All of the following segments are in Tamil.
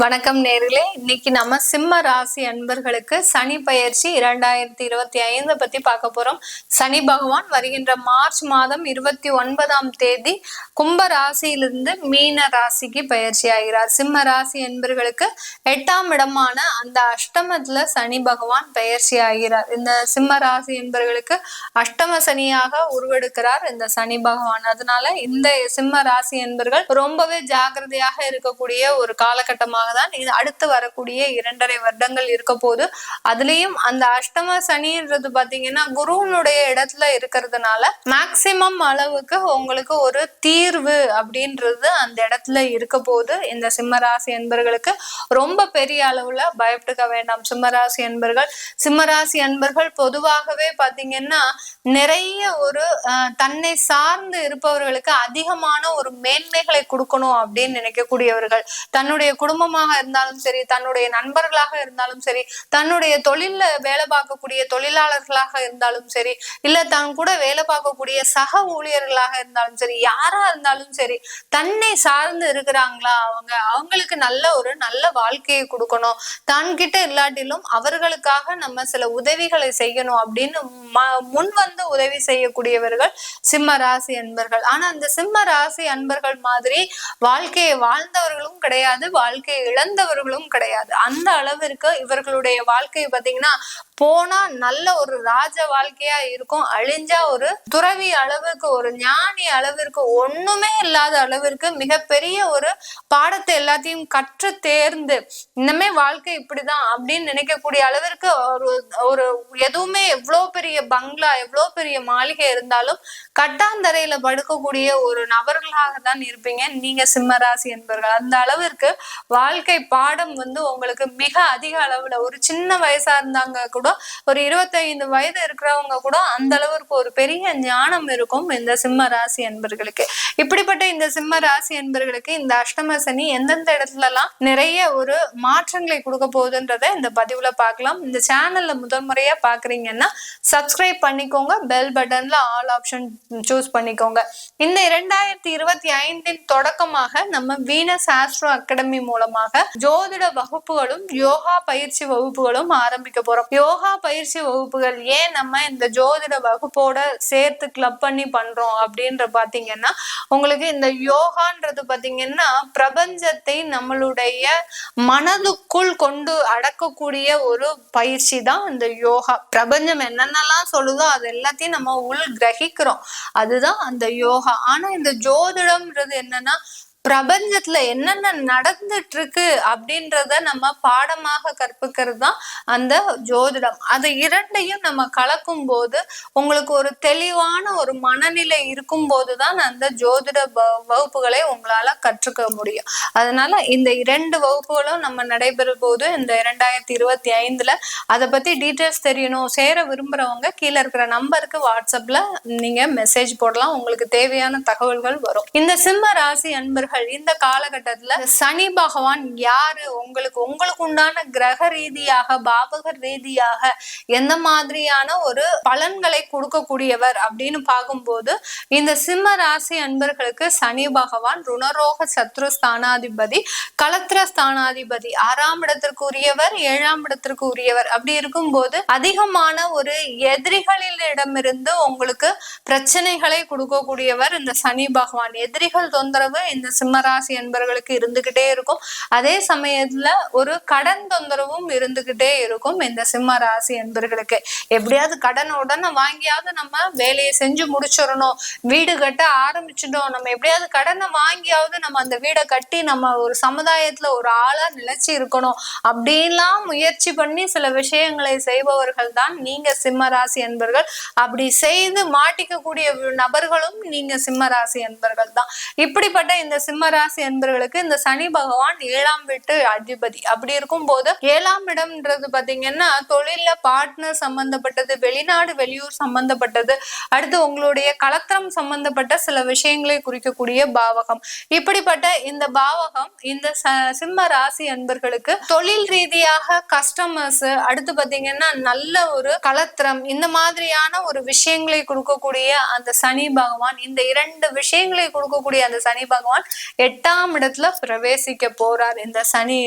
வணக்கம் நேர்களே. இன்னைக்கு நம்ம சிம்ம ராசி அன்பர்களுக்கு சனி பயிற்சி இரண்டாயிரத்தி இருபத்தி ஐந்து பத்தி பார்க்க போறோம். சனி பகவான் வருகின்ற மார்ச் மாதம் இருபத்தி ஒன்பதாம் தேதி கும்ப ராசியிலிருந்து மீன ராசிக்கு பயிற்சி ஆகிறார். சிம்ம ராசி அன்பர்களுக்கு எட்டாம் இடமான அந்த அஷ்டமத்துல சனி பகவான் பயிற்சி ஆகிறார். இந்த சிம்ம ராசி என்பர்களுக்கு அஷ்டம சனியாக உருவெடுக்கிறார் இந்த சனி பகவான். அதனால இந்த சிம்ம ராசி என்பர்கள் ரொம்பவே ஜாக்கிரதையாக இருக்கக்கூடிய ஒரு காலகட்டமாக தான் இது அடுத்து வரக்கூடிய இரண்டரை வருடங்கள் இருக்க போது அதுலயும் அந்த அஷ்டம சனின்றது பாத்தீங்கன்னா குருவனுடைய இடத்துல இருக்கிறதுனால மேக்சிமம் அளவுக்கு உங்களுக்கு ஒரு தீர்வு அப்படின்றது அந்த இடத்துல இருக்க போது இந்த சிம்மராசி என்பர்களுக்கு ரொம்ப பெரிய அளவுல பயப்பட்டுக்க வேண்டாம். சிம்மராசி என்பர்கள் சிம்மராசி என்பர்கள் பொதுவாகவே பாத்தீங்கன்னா நிறைய ஒரு அஹ், தன்னை சார்ந்து இருப்பவர்களுக்கு அதிகமான ஒரு மேன்மைகளை கொடுக்கணும் அப்படின்னு நினைக்கக்கூடியவர்கள். தன்னுடைய குடும்பம் குடும்பமாக இருந்தாலும் சரி தன்னுடைய நண்பர்களாக இருந்தாலும் சரி தன்னுடைய தொழில வேலை பார்க்கக்கூடிய தொழிலாளர்களாக இருந்தாலும் சரி இல்ல தான் கூட வேலை பார்க்கக்கூடிய சக ஊழியர்களாக இருந்தாலும் சரி யாரா இருந்தாலும் சரி தன்னை சார்ந்து இருக்கிறாங்களா அவங்க? அவங்களுக்கு நல்ல ஒரு நல்ல வாழ்க்கையை கொடுக்கணும். தன்கிட்ட இல்லாட்டிலும் அவர்களுக்காக நம்ம சில உதவிகளை செய்யணும் அப்படின்னு முன் வந்து உதவி செய்யக்கூடியவர்கள் சிம்ம ராசி அன்பர்கள். ஆனா அந்த சிம்ம ராசி அன்பர்கள் மாதிரி வாழ்க்கையை வாழ்ந்தவர்களும் கிடையாது வாழ்க்கையை இழந்தவர்களும் கிடையாது. அந்த அளவிற்கு இவர்களுடைய வாழ்க்கை பாத்தீங்கன்னா போனா நல்ல ஒரு ராஜ வாழ்க்கையா இருக்கும். அழிஞ்சா ஒரு துறவி அளவுக்கு ஒரு ஞானி அளவிற்கு ஒண்ணுமே இல்லாத அளவிற்கு மிகப்பெரிய ஒரு பாடத்தை எல்லாத்தையும் கற்று தேர்ந்து இன்னமே வாழ்க்கை இப்படிதான் அப்படின்னு நினைக்கக்கூடிய அளவிற்கு ஒரு ஒரு எதுவுமே எவ்வளவு பெரிய பங்களா எவ்வளவு பெரிய மாளிகை இருந்தாலும் கட்டாந்தரையில படுக்கக்கூடிய ஒரு நபர்களாக தான் இருப்பீங்க. நீங்க சிம்மராசி என்பவர்கள். அந்த அளவிற்கு வாழ்க்கை பாடம் வந்து உங்களுக்கு மிக அதிக அளவுல ஒரு சின்ன வயசா இருந்தாங்க கூட ஒரு இருபத்தைந்து வயது இருக்கிறவங்க கூட அந்த அளவிற்கு ஒரு பெரிய ஞானம் இருக்கும் இந்த சிம்ம ராசி என்பர்களுக்கு. இப்படிப்பட்ட இந்த சிம்ம ராசி என்பர்களுக்கு இந்த அஷ்டம சனி எந்தெந்த இடத்துல எல்லாம் நிறைய ஒரு மாற்றங்களை கொடுக்க போகுதுன்றத இந்த பதிவுல பார்க்கலாம். இந்த சேனல்ல முதல் முறையா பாக்குறீங்கன்னா சப்ஸ்கிரைப் பண்ணிக்கோங்க. பெல் பட்டன்ல ஆல் ஆப்ஷன் சூஸ் பண்ணிக்கோங்க. இந்த இரண்டாயிரத்தி இருபத்தி ஐந்தின் தொடக்கமாக நம்ம வீனஸ் ஆஸ்ட்ரோ அகாடமி மூலமாக ஜோதிட வகுப்புகளும் யோகா பயிற்சி வகுப்புகளும் ஆரம்பிக்க போறோம். யோகா யோகா பயிற்சி வகுப்புகள் ஏன் நம்ம இந்த ஜோதிட வகுப்போட சேர்த்து கிளப் பண்ணி பண்றோம் அப்படின்ற பாத்தீங்கன்னா உங்களுக்கு இந்த யோகான்றது பாத்தீங்கன்னா பிரபஞ்சத்தை நம்மளுடைய மனதுக்குள் கொண்டு அடக்கக்கூடிய ஒரு பயிற்சி தான் இந்த யோகா. பிரபஞ்சம் என்னென்னலாம் சொல்லுதோ அது எல்லாத்தையும் நம்ம உள் கிரகிக்கிறோம். அதுதான் அந்த யோகா. ஆனா இந்த ஜோதிடம்ன்றது என்னன்னா பிரபஞ்சத்துல என்னென்ன நடந்துட்டு இருக்கு அப்படின்றத நம்ம பாடமாக கற்பிக்கிறது தான் அந்த ஜோதிடம். அது இரண்டையும் நம்ம கலக்கும் போது உங்களுக்கு ஒரு தெளிவான ஒரு மனநிலை இருக்கும் போதுதான் அந்த ஜோதிட வ- வகுப்புகளை உங்களால கற்றுக்க முடியும். அதனால இந்த இரண்டு வகுப்புகளும் நம்ம நடைபெறும் போது இந்த இரண்டாயிரத்தி இருபத்தி ஐந்துல அதை பத்தி டீட்டெயில்ஸ் தெரியணும். சேர விரும்புறவங்க கீழே இருக்கிற நம்பருக்கு வாட்ஸ்அப்ல நீங்க மெசேஜ் போடலாம். உங்களுக்கு தேவையான தகவல்கள் வரும். இந்த சிம்ம ராசி அன்பர்கள் இந்த காலகட்டத்துல சனி பகவான் யாரு? உங்களுக்கு உங்களுக்கு உண்டான கிரக ரீதியாக பாபக ரீதியாக எந்த மாதிரியான ஒரு பலன்களை கொடுக்கக்கூடியவர் அப்படின்னு பார்க்கும்போது இந்த சிம்ம ராசி அன்பர்களுக்கு சனி பகவான் ருணரோக சத்ரு ஸ்தானாதிபதி கலத்திர ஸ்தானாதிபதி ஆறாம் இடத்திற்கு உரியவர் ஏழாம் இடத்திற்கு உரியவர் அப்படி இருக்கும்போது அதிகமான ஒரு எதிரிகளிடமிருந்து உங்களுக்கு பிரச்சனைகளை கொடுக்கக்கூடியவர் இந்த சனி பகவான். எதிரிகள் தொந்தரவு இந்த சிம்மராசி என்பர்களுக்கு இருந்துகிட்டே இருக்கும். அதே சமயத்துல ஒரு கடன் தொந்தரவும் இருந்துகிட்டே இருக்கும் இந்த சிம்ம ராசி என்பர்களுக்கு எப்படியாவது கடன் உடனே வாங்கியாவது நம்ம வேலையை செஞ்சு முடிச்சிடணும். வீடு கட்ட ஆரம்பிச்சிட்டோம். நம்ம எப்படியாவது கடனை வாங்கியாவது நம்ம அந்த வீடை கட்டி நம்ம ஒரு சமுதாயத்துல ஒரு ஆளா நிலைச்சு இருக்கணும். அப்படின்லாம் முயற்சி பண்ணி சில விஷயங்களை செய்பவர்கள் தான் நீங்க சிம்ம ராசி என்பர்கள் அப்படி செய்து மாட்டிக்கக்கூடிய நபர்களும் நீங்க சிம்ம ராசி என்பர்கள் தான் இப்படிப்பட்ட இந்த சிம்மராசி என்பர்களுக்கு இந்த சனி பகவான் ஏழாம் வீட்டு அதிபதி. அப்படி இருக்கும்போது ஏழாம் இடம்ன்றது பாத்தீங்கன்னா தொழில பார்ட்னர் சம்பந்தப்பட்டது வெளிநாடு வெளியூர் சம்பந்தப்பட்டது. அடுத்து உங்களுடைய கலத்திரம் சம்பந்தப்பட்ட சில விஷயங்களை குறிக்கக்கூடிய பாவகம். இப்படிப்பட்ட இந்த பாவகம் இந்த சிம்ம ராசி அன்பர்களுக்கு தொழில் ரீதியாக கஸ்டமர்ஸ் அடுத்து பாத்தீங்கன்னா நல்ல ஒரு கலத்திரம் இந்த மாதிரியான ஒரு விஷயங்களை கொடுக்கக்கூடிய அந்த சனி பகவான் இந்த இரண்டு விஷயங்களை கொடுக்கக்கூடிய அந்த சனி பகவான் எட்டாம் இடத்துல பிரவேசிக்க போறார் இந்த சனி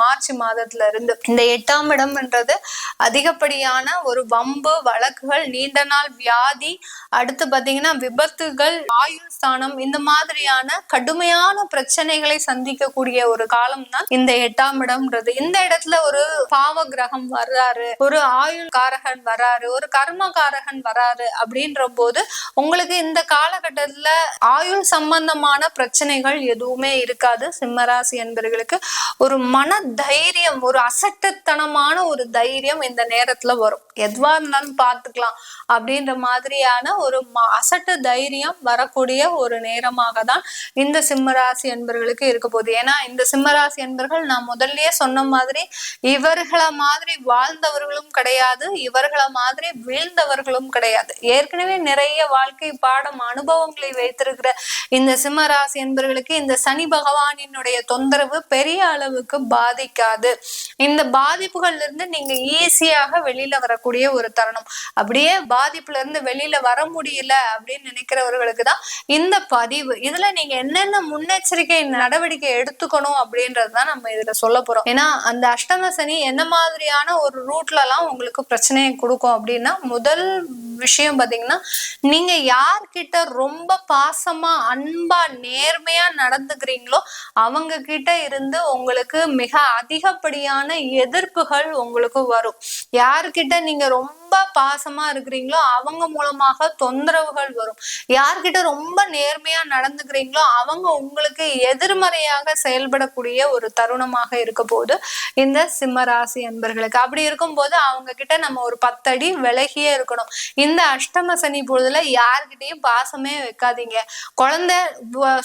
மார்ச் மாதத்துல இருந்து. இந்த எட்டாம் இடம்ன்றது அதிகப்படியான ஒரு வம்பு வழக்குகள் நீண்ட நாள் வியாதி அடுத்து பாத்தீங்கன்னா விபத்துகள் ஆயுள் ஸ்தானம் இந்த மாதிரியான கடுமையான பிரச்சனைகளை சந்திக்கக்கூடிய ஒரு காலம் தான் இந்த எட்டாம் இடம்ன்றது. இந்த இடத்துல ஒரு பாவ கிரகம் வர்றாரு ஒரு ஆயுள் காரகன் வராரு ஒரு கர்ம காரகன் வராரு அப்படின்ற போது உங்களுக்கு இந்த காலகட்டத்துல ஆயுள் சம்பந்தமான பிரச்சனைகள் எதுவுமே இருக்காது. சிம்மராசி என்பர்களுக்கு ஒரு மன தைரியம் ஒரு அசட்டுத்தனமான ஒரு தைரியம் இந்த நேரத்துல வரும். எதுவா இருந்தாலும் பார்த்துக்கலாம் அப்படின்ற மாதிரியான ஒரு அசட்டு தைரியம் வரக்கூடிய ஒரு நேரமாக தான் இந்த சிம்மராசி என்பர்களுக்கு இருக்க போகுது. ஏன்னா இந்த சிம்மராசி என்பர்கள் நான் முதல்லயே சொன்ன மாதிரி இவர்களை மாதிரி வாழ்ந்தவர்களும் கிடையாது இவர்களை மாதிரி வீழ்ந்தவர்களும் கிடையாது. ஏற்கனவே நிறைய வாழ்க்கை பாடம் அனுபவங்களை வைத்திருக்கிற இந்த சிம்மராசி என்பர்கள் என்பர்களுக்கு இந்த சனி பகவானினுடைய தொந்தரவு பெரிய அளவுக்கு பாதிக்காது. இந்த பாதிப்புகள்ல இருந்து நீங்க ஈஸியாக வெளியில வரக்கூடிய ஒரு தருணம். அப்படியே பாதிப்புல இருந்து வெளியில வர முடியல அப்படின்னு நினைக்கிறவர்களுக்கு தான் இந்த பதிவு. இதுல நீங்க என்னென்ன முன்னெச்சரிக்கை நடவடிக்கை எடுத்துக்கணும் அப்படின்றது தான் நம்ம இதுல சொல்ல போறோம். ஏன்னா அந்த அஷ்டம சனி என்ன மாதிரியான ஒரு ரூட்ல எல்லாம் உங்களுக்கு பிரச்சனையை கொடுக்கும் அப்படின்னா முதல் விஷயம் பாத்தீங்கன்னா நீங்க யார்கிட்ட ரொம்ப பாசமா அன்பா நேர்மையா நடந்துக்கிறீங்களோ அவங்க கிட்ட இருந்து உங்களுக்கு மிக அதிகப்படியான எதிர்ப்புகள் உங்களுக்கு வரும். யார்கிட்ட நீங்க ரொம்ப பாசமா இருக்கிறீங்களோ அவங்க மூலமாக தொந்தரவுகள் வரும். யார்கிட்ட ரொம்ப நேர்மையா நடந்துக்கிறீங்களோ அவங்க உங்களுக்கு எதிர்மறையாக செயல்படக்கூடிய ஒரு தருணமாக இருக்க போது இந்த சிம்மராசி அன்பர்களுக்கு. அப்படி இருக்கும்போது அவங்க கிட்ட நம்ம ஒரு பத்தடி விலகியே இருக்கணும். இந்த அஷ்டம சனி பொழுதுல யார்கிட்டயும் பாசமே வைக்காதீங்க. குழந்தை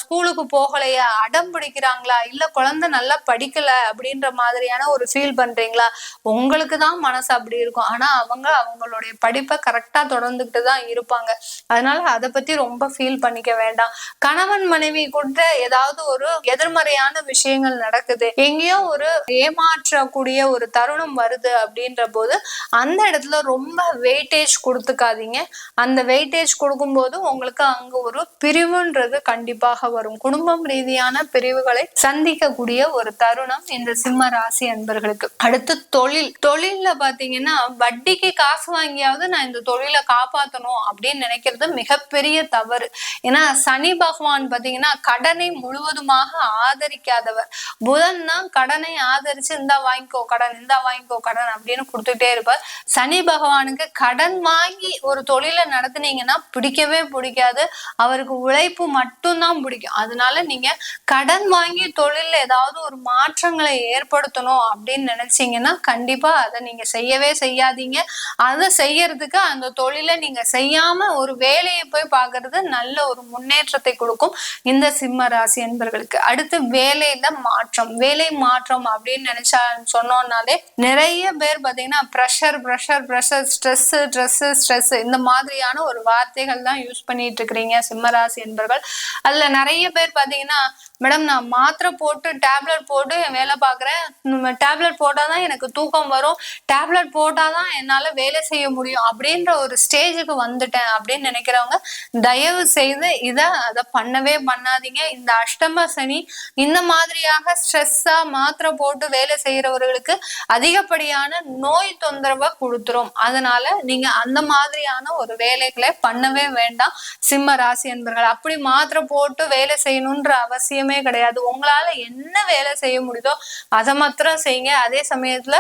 ஸ்கூலுக்கு போகலையா அடம் பிடிக்கிறாங்களா இல்ல குழந்தை நல்லா படிக்கல அப்படின்ற மாதிரியான ஒரு ஃபீல் பண்றீங்களா உங்களுக்கு தான் மனசு அப்படி இருக்கும். ஆனா அவங்க அவங்களுடைய படிப்பை கரெக்டா தொடர்ந்துகிட்டு தான் இருப்பாங்க. அதனால அதை பத்தி ரொம்ப ஃபீல் பண்ணிக்க வேண்டாம். கணவன் மனைவி கூட ஏதாவது ஒரு எதிர்மறையான விஷயங்கள் நடக்குது. எங்கேயோ ஒரு ஏமாற்றக்கூடிய ஒரு தருணம் வருது அப்படின்ற போது அந்த இடத்துல ரொம்ப வெயிட்டேஜ் கொடுத்துக்காதீங்க. அந்த வெயிட்டேஜ் கொடுக்கும்போது உங்களுக்கு அங்க ஒரு பிரிவுன்றது கண்டிப்பாக வரும். குடும்பம் ரீதியான பிரிவுகளை சந்திக்கக்கூடிய ஒரு தருணம் இந்த சிம்ம ராசி அன்பர்களுக்கு. அடுத்து தொழில். தொழில்ல பாத்தீங்கன்னா வட்டிக்கு காசு காசு வாங்கியாவது நான் இந்த தொழிலை காப்பாற்றணும் அப்படின்னு நினைக்கிறது மிகப்பெரிய தவறு. ஏன்னா சனி பகவான் பார்த்தீங்கன்னா கடனை முழுவதுமாக ஆதரிக்காதவர். புதன் தான் கடனை ஆதரிச்சு இந்தா வாங்கிக்கோ கடன் இந்தா வாங்கிக்கோ கடன் அப்படின்னு கொடுத்துட்டே இருப்பார். சனி பகவானுக்கு கடன் வாங்கி ஒரு தொழிலை நடத்துனீங்கன்னா பிடிக்கவே பிடிக்காது. அவருக்கு உழைப்பு மட்டும்தான் பிடிக்கும். அதனால நீங்க கடன் வாங்கி தொழிலில் ஏதாவது ஒரு மாற்றங்களை ஏற்படுத்தணும் அப்படின்னு நினைச்சீங்கன்னா கண்டிப்பா அதை நீங்க செய்யவே செய்யாதீங்க. அதை செய்யறதுக்கு அந்த தொழிலை நீங்க செய்யாம ஒரு வேலையை போய் பாக்குறது நல்ல ஒரு முன்னேற்றத்தை கொடுக்கும் இந்த சிம்ம ராசி என்பர்களுக்கு. அடுத்து வேலையில மாற்றம். வேலை மாற்றம் அப்படின்னு நினைச்சா சொன்னோம்னாலே நிறைய பேர் பாத்தீங்கன்னா pressure pressure pressure stress stress stress இந்த மாதிரியான ஒரு வார்த்தைகள் தான் யூஸ் பண்ணிட்டு இருக்கிறீங்க சிம்மராசி என்பர்கள். அதுல நிறைய பேர் பாத்தீங்கன்னா மேடம் நான் மாத்திரை போட்டு டேப்லெட் போட்டு என் வேலை பார்க்குறேன். டேப்லெட் போட்டாதான் எனக்கு தூக்கம் வரும். டேப்லெட் போட்டாதான் என்னால வேலை செய்ய முடியும் அப்படின்ற ஒரு ஸ்டேஜுக்கு வந்துட்டேன் அப்படின்னு நினைக்கிறவங்க தயவு செய்து இதை அதை பண்ணவே பண்ணாதீங்க. இந்த அஷ்டம சனி இந்த மாதிரியாக ஸ்ட்ரெஸ்ஸா மாத்திரை போட்டு வேலை செய்யறவர்களுக்கு அதிகப்படியான நோய் தொந்தரவை கொடுத்துரும். அதனால நீங்க அந்த மாதிரியான ஒரு வேலைகளை பண்ணவே வேண்டாம். சிம்ம ராசி என்பர்கள் அப்படி மாத்திரை போட்டு வேலை செய்யணுன்ற அவசியம் கிடையாது. உங்களால என்ன வேலை செய்ய முடியுதோ அதை மாத்திரம் செய்யுங்க. அதே சமயத்துல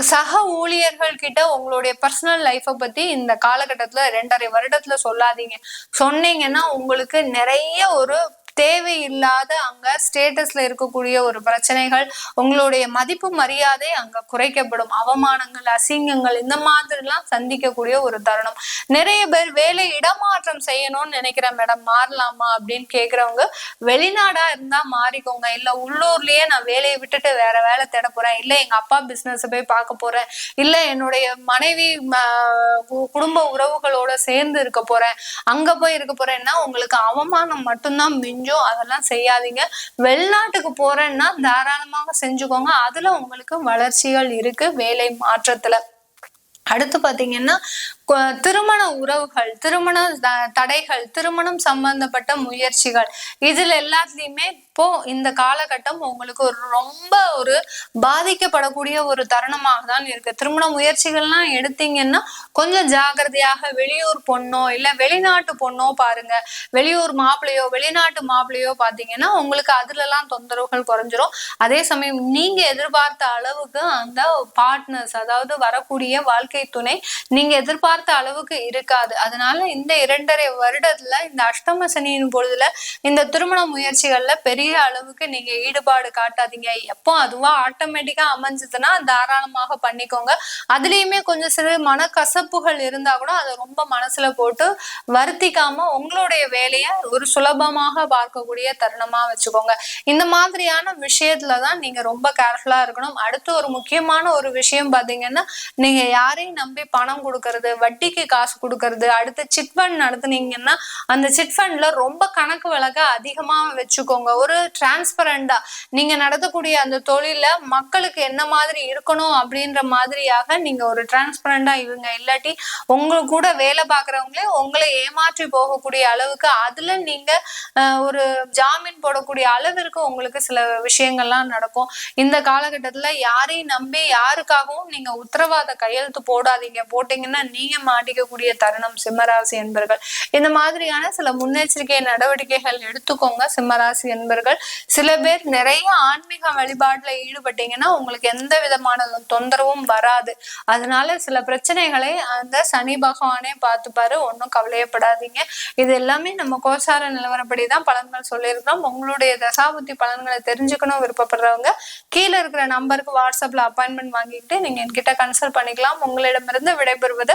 சக ஊழியர்கள் கிட்ட உங்களுடைய பர்சனல் லைஃப்பை பத்தி இந்த காலகட்டத்துல ரெண்டரை வருடத்துல சொல்லாதீங்க. சொன்னீங்கன்னா உங்களுக்கு நிறைய ஒரு தேவையில்லாத அங்க ஸ்டேட்டஸ்ல இருக்கக்கூடிய ஒரு பிரச்சனைகள் உங்களுடைய மதிப்பு மரியாதை அங்க குறைக்கப்படும். அவமானங்கள் அசிங்கங்கள் இந்த மாதிரிலாம் சந்திக்கக்கூடிய ஒரு தருணம். நிறைய பேர் வேலை இடமாற்றம் செய்யணும்னு நினைக்கிறேன் மேடம். மாறலாமா அப்படின்னு கேக்குறவங்க வெளிநாடா இருந்தா மாறிக்கோங்க. இல்ல உள்ளூர்லயே நான் வேலையை விட்டுட்டு வேற வேலை தேட போறேன். இல்ல எங்க அப்பா பிசினஸ் போய் பார்க்க போறேன். இல்ல என்னுடைய மனைவி ம, கு- குடும்ப உறவுகளோட சேர்ந்து இருக்க போறேன். அங்க போய் இருக்க போறேன்னா உங்களுக்கு அவமானம் மட்டும்தான் மிஞ்சும். அதெல்லாம் செய்யாதீங்க. வெளிநாட்டுக்கு போறேன்னா தாராளமாக செஞ்சுக்கோங்க. அதுல உங்களுக்கு வளர்ச்சிகள் இருக்கு வேலை மாற்றத்துல. அடுத்து பாத்தீங்கன்னா திருமண உறவுகள் திருமண தடைகள் திருமணம் சம்பந்தப்பட்ட முயற்சிகள் இதுல எல்லாத்துலயுமே இப்போ இந்த காலகட்டம் உங்களுக்கு ஒரு ரொம்ப ஒரு பாதிக்கப்படக்கூடிய ஒரு தருணமாக தான் இருக்கு. திருமண முயற்சிகள்லாம் எடுத்தீங்கன்னா கொஞ்சம் ஜாகிரதையாக வெளியூர் பொண்ணோ இல்ல வெளிநாட்டு பொண்ணோ பாருங்க. வெளியூர் மாப்பிள்ளையோ வெளிநாட்டு மாப்பிள்ளையோ பாத்தீங்கன்னா உங்களுக்கு அதுல எல்லாம் தொந்தரவுகள் குறைஞ்சிரும். அதே சமயம் நீங்க எதிர்பார்த்த அளவுக்கு அந்த பார்ட்னர்ஸ் அதாவது வரக்கூடிய வாழ்க்கை துணை நீங்க எதிர்பார்த்த அளவுக்கு இருக்காது. அதனால இந்த இரண்டரை வருடத்துல இந்த அஷ்டம சனியின் பொழுதுல இந்த திருமண முயற்சிகள்ல பெரிய அளவுக்கு நீங்க ஈடுபாடு காட்டாதீங்க. எப்போ அதுவா ஆட்டோமேட்டிக்கா அமைஞ்சதுன்னா தாராளமாக பண்ணிக்கோங்க. அதுலயுமே கொஞ்சம் சிறு மனக்கசப்புகள் இருந்தா கூட அதை ரொம்ப மனசுல போட்டு வருத்திக்காம உங்களுடைய வேலையை ஒரு சுலபமாக பார்க்கக்கூடிய தருணமா வச்சுக்கோங்க. இந்த மாதிரியான விஷயத்துலதான் நீங்க ரொம்ப கேர்ஃபுல்லா இருக்கணும். அடுத்து ஒரு முக்கியமான ஒரு விஷயம் பாத்தீங்கன்னா நீங்க யாரையும் நம்பி பணம் கொடுக்கறது வட்டிக்கு காசு கொடுக்கறது அடுத்து சிட் ஃபண்ட் நடத்துனீங்கன்னா அந்த சிட் ஃபண்ட்ல ரொம்ப கணக்கு வழக்க அதிகமா வச்சுக்கோங்க. ஒரு டிரான்ஸ்பரண்டா நீங்க நடத்தக்கூடிய அந்த தொழில மக்களுக்கு என்ன மாதிரி இருக்கணும் அப்படின்ற மாதிரியாக நீங்க ஒரு டிரான்ஸ்பரண்டா இருங்க. இல்லாட்டி உங்க கூட வேலை பார்க்குறவங்களே உங்களை ஏமாற்றி போகக்கூடிய அளவுக்கு அதுல நீங்க ஒரு ஜாமீன் போடக்கூடிய அளவிற்கு உங்களுக்கு சில விஷயங்கள்லாம் நடக்கும். இந்த காலகட்டத்துல யாரையும் நம்பி யாருக்காகவும் நீங்க உத்தரவாத கையெழுத்து போடாதீங்க. போட்டீங்கன்னா நீங்க மாட்டிக்கக்கூடிய தருணம் சிம்மராசி என்பர்கள். இந்த மாதிரியான சில முன்னெச்சரிக்கை நடவடிக்கைகள் எடுத்துக்கோங்க சிம்மராசி என்பர்கள். சில பேர் நிறைய ஆன்மீக வழிபாட்டுல ஈடுபட்டீங்கன்னா உங்களுக்கு எந்த விதமான தொந்தரவும் வராது. அதனால சில பிரச்சனைகளை அந்த சனி பகவானே பார்த்துப்பாரு. ஒன்றும் கவலையப்படாதீங்க. இது எல்லாமே நம்ம கோசார நிலவரப்படி தான் பலன்கள் சொல்லியிருக்கிறோம் உங்களுடைய தசாபுத்தி பலன்களை தெரிஞ்சுக்கணும் விருப்பப்படுறவங்க கீழே இருக்கிற நம்பருக்கு வாட்ஸ்அப்ல அப்பாயின்மெண்ட் வாங்கிட்டு நீங்க என்கிட்ட கன்சல்ட் பண்ணிக்கலாம். உங்களிடமிருந்து விடைபெறுவது